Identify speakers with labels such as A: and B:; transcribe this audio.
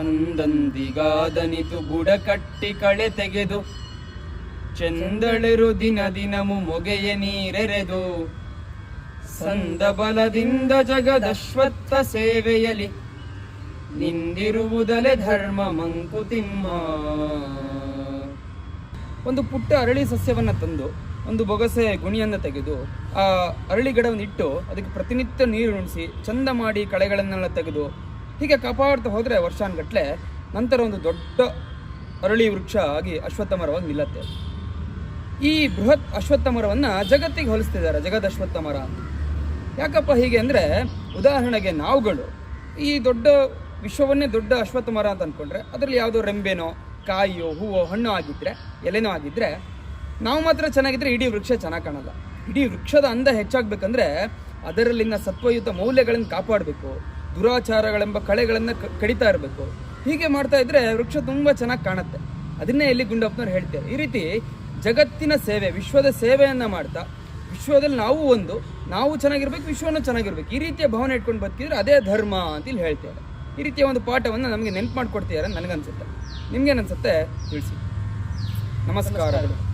A: ಅಂದಂದಿಗಾದನಿತು ಬುಡ ಕಟ್ಟಿ ಕಳೆ ತೆಗೆದು. ಚಂದಳೆರು ದಿನ ದಿನಮು ಮೊಗೆಯ ನೀರೆರೆದು. ಸಂದ ಬಲದಿಂದ ಜಗದಶ್ವತ್ಥ ಸೇವೆಯಲಿ ನಿಂದಿರುವುದಲೆ ಧರ್ಮ ಮಂಕುತಿಮ್ಮ ಒಂದು ಪುಟ್ಟ ಅರಳಿ ಸಸ್ಯವನ್ನ ತಂದು, ಒಂದು ಬೊಗಸೆ ಗುಣಿಯನ್ನು ತೆಗೆದು, ಆ ಅರಳಿ ಗಿಡವನ್ನು ಇಟ್ಟು ಅದಕ್ಕೆ ಪ್ರತಿನಿತ್ಯ ನೀರು ಉಣಿಸಿ ಚಂದ ಮಾಡಿ ಕಳೆಗಳನ್ನೆಲ್ಲ ತೆಗೆದು ಹೀಗೆ ಕಾಪಾಡ್ತಾ ಹೋದರೆ ವರ್ಷಾನ್ಗಟ್ಟಲೆ ನಂತರ ಒಂದು ದೊಡ್ಡ ಅರಳಿ ವೃಕ್ಷ ಆಗಿ ಅಶ್ವತ್ಥ ಮರವಾಗಿ ನಿಲ್ಲತ್ತೆ. ಈ ಬೃಹತ್ ಅಶ್ವತ್ಥ ಮರವನ್ನು ಜಗತ್ತಿಗೆ ಹೋಲಿಸ್ತಿದ್ದಾರೆ, ಜಗದ್ ಅಶ್ವತ್ಥ ಮರ. ಯಾಕಪ್ಪ ಹೀಗೆ ಅಂದರೆ ಉದಾಹರಣೆಗೆ ನಾವುಗಳು ಈ ದೊಡ್ಡ ವಿಶ್ವವನ್ನೇ ದೊಡ್ಡ ಅಶ್ವತ್ಥ ಮರ ಅಂತ ಅನ್ಕೊಂಡ್ರೆ ಅದರಲ್ಲಿ ಯಾವುದೋ ರೆಂಬೆನೋ, ಕಾಯಿಯೋ, ಹೂವೋ, ಹಣ್ಣು ಆಗಿದ್ದರೆ ಎಲೆನೋ ಆಗಿದ್ದರೆ ನಾವು ಮಾತ್ರ ಚೆನ್ನಾಗಿದ್ದರೆ ಇಡೀ ವೃಕ್ಷ ಚೆನ್ನಾಗಿ ಕಾಣಲ್ಲ. ಇಡೀ ವೃಕ್ಷದ ಅಂದ ಹೆಚ್ಚಾಗಬೇಕಂದ್ರೆ ಅದರಲ್ಲಿನ ಸತ್ವಯುತ ಮೌಲ್ಯಗಳನ್ನು ಕಾಪಾಡಬೇಕು. ದುರಾಚಾರಗಳೆಂಬ ಕಳೆಗಳನ್ನು ಕಡಿತಾ ಇರಬೇಕು. ಹೀಗೆ ಮಾಡ್ತಾ ಇದ್ರೆ ವೃಕ್ಷ ತುಂಬ ಚೆನ್ನಾಗಿ ಕಾಣುತ್ತೆ. ಅದನ್ನೇ ಇಲ್ಲಿ ಗುಂಡಪ್ಪನವ್ರು ಹೇಳ್ತಾರೆ. ಈ ರೀತಿ ಜಗತ್ತಿನ ಸೇವೆ, ವಿಶ್ವದ ಸೇವೆಯನ್ನು ಮಾಡ್ತಾ, ವಿಶ್ವದಲ್ಲಿ ನಾವು ಒಂದು, ನಾವು ಚೆನ್ನಾಗಿರ್ಬೇಕು, ವಿಶ್ವನೂ ಚೆನ್ನಾಗಿರ್ಬೇಕು. ಈ ರೀತಿಯ ಭಾವನೆ ಇಟ್ಕೊಂಡು ಬದುಕಿದ್ರೆ ಅದೇ ಧರ್ಮ ಅಂತ ಇಲ್ಲಿ ಹೇಳ್ತಾರೆ. ಈ ರೀತಿಯ ಒಂದು ಪಾಠವನ್ನು ನಮಗೆ ನೆನ್ಪು ಮಾಡಿಕೊಡ್ತಿದ್ದಾರೆ ನನಗನ್ಸುತ್ತೆ. ನಿಮ್ಗೇನನ್ಸುತ್ತೆ? ತಿಳಿಸಿ. ನಮಸ್ಕಾರಗಳು